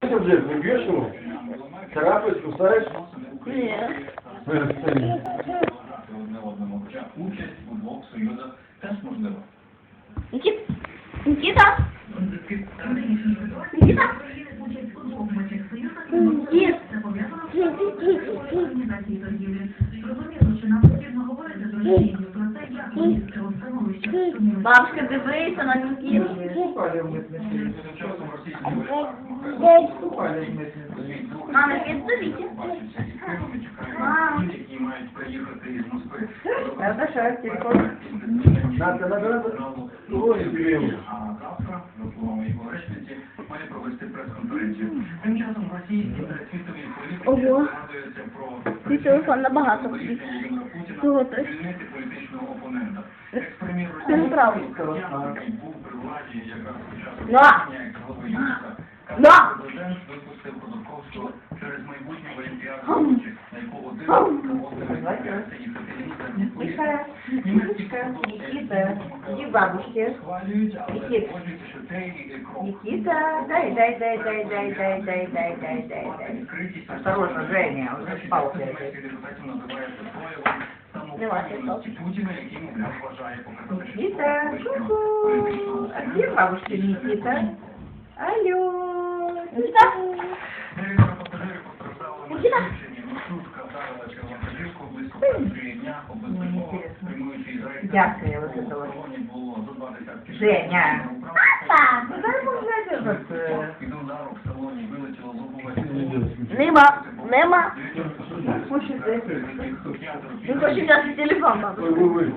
Ти вже не б'єш його? Царапаєш, кусаєш? Ні. Одне одному хоча участь у двох союзах теж можлива. Нікіт! Нікіта! Нікіта! Зрозуміло, що нам потрібно говорити з Росією про те, як ми від цього становища. Бабушка, дивися на Нікіту. Ступали в митниці. Ступали в митниці. Мама, підсовіться. Мама. Які мають приїхати із Москви. Треба шарстіку. Надо, надо, надо. Ой, блін. А завтра, за словами його речниці, має провести прес-конференцію. Тим часом в Росії світові політики згадуються про... Твій телефон набагато. Чого ти? Звільнити політичного опонента. Екс-прем'єр Це Росії правда. Касьян, який був при владі якраз під час Да. голосування, як голови ЮНЕСКО, каже, Да. президент випустив Ходорковського через майбутню Олімпіаду на яку один проводили Тихо, Німецькі Никита, иди к бабушке. схвалюють, але Никит. погоджуються, що цей крок Никита, дай, дай, дай, дай, дай, дай, дай, дай, дай, дай, дай. Осторожно, Женя, он спал Путина, яким Україна вважає показати. Никита, ку-ку, а где бабушка Никита? Алло, Никита? Никита? Дякую, вот это вот. Женя. Папа, куда мы зайдем? Нема. Нема? Він хоче взяти телефон, мабуть.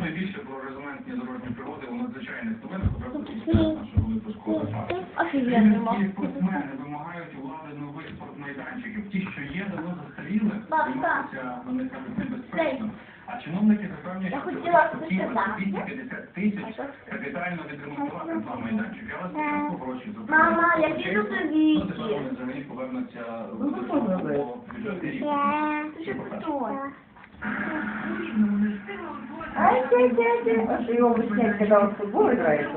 Найбільше про резонансні дорожні пригоди у надзвичайних новинах практично нашого випуску. Офігенно. Спортсмени вимагають. Ті, що є, давно застаріли, вони кажуть, небезпечно. А чиновники запевняють, що хотіли собі 50 тисяч майданчик. Я вас дуже попрошу зробити. Мама, які тут віки? Дозволені землі що зробити? по бюджетний рік. Це? А що його обіцяють, коли він футбол грає?